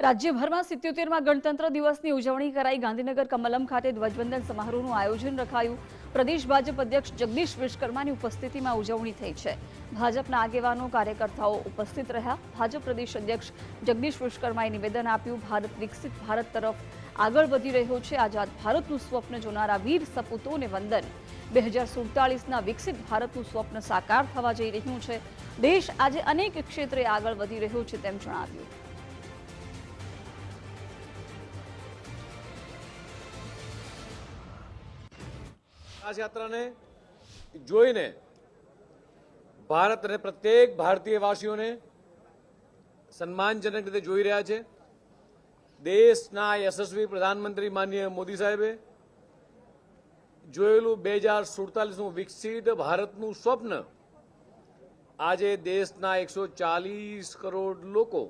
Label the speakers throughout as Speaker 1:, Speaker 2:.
Speaker 1: રાજ્યભરમાં સિત્યોતેરમાં ગણતંત્ર દિવસની ઉજવણી કરાઈ. ગાંધીનગર કમલમ ખાતે ધ્વજવંદન સમારોહનું આયોજન રખાયું. પ્રદેશ ભાજપ અધ્યક્ષ જગદીશ વિશ્વકર્માની ઉપસ્થિતિમાં ઉજવણી થઈ છે. ભાજપના આગેવાનો, કાર્યકર્તાઓ ઉપસ્થિત રહ્યા. ભાજપ પ્રદેશ અધ્યક્ષ જગદીશ વિશ્વકર્માએ નિવેદન આપ્યું, ભારત વિકસિત, ભારત તરફ આગળ વધી રહ્યો છે. આઝાદ ભારતનું સ્વપ્ન જોનારા વીર સપૂતોને વંદન. બે હજાર સુડતાલીસના વિકસિત ભારતનું સ્વપ્ન સાકાર થવા જઈ રહ્યું છે. દેશ આજે અનેક ક્ષેત્રે આગળ વધી રહ્યો છે તેમ જણાવ્યું.
Speaker 2: આ યાત્રાને જોઈને ભારત અને પ્રત્યેક ભારતીય વાસીઓને સન્માનજનક રીતે જોઈ રહ્યા છે. દેશના યશસ્વી પ્રધાનમંત્રી માનનીય મોદી સાહેબે જોયેલું બે હજાર સુડતાલીસનું વિકસિત ભારતનું સ્વપ્ન આજે દેશના એકસો ચાલીસ કરોડ લોકો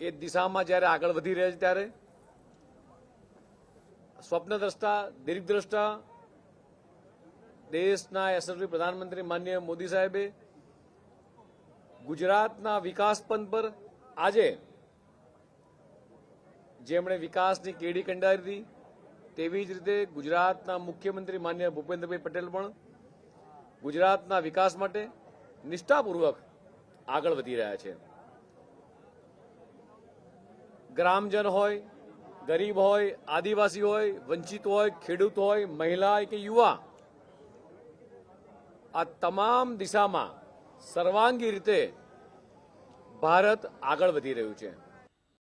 Speaker 2: એ દિશામાં જ્યારે આગળ વધી રહ્યા છે ત્યારે સ્વપ્નદ્રષ્ટા, દીર્ઘદ્રષ્ટા, દેશના યશસ્વી પ્રધાનમંત્રી માનનીય મોદી સાહેબે, ગુજરાતના વિકાસ પંથ પર આજે જેમણે વિકાસની કેડી કંડારી હતી, તેવી જ રીતે ગુજરાતના મુખ્યમંત્રી માન્ય ભૂપેન્દ્રભાઈ પટેલ પણ ગુજરાતના વિકાસ માટે નિષ્ઠાપૂર્વક આગળ વધી રહ્યા છે. ગ્રામજન હોય ગરીબ હોય, આદિવાસી હોય, વંચિત હોય, ખેડૂત હોય, મહિલા કે યુવા, આ તમામ દિશામાં સર્વાંગી રીતે ભારત આગળ વધી રહ્યું છે.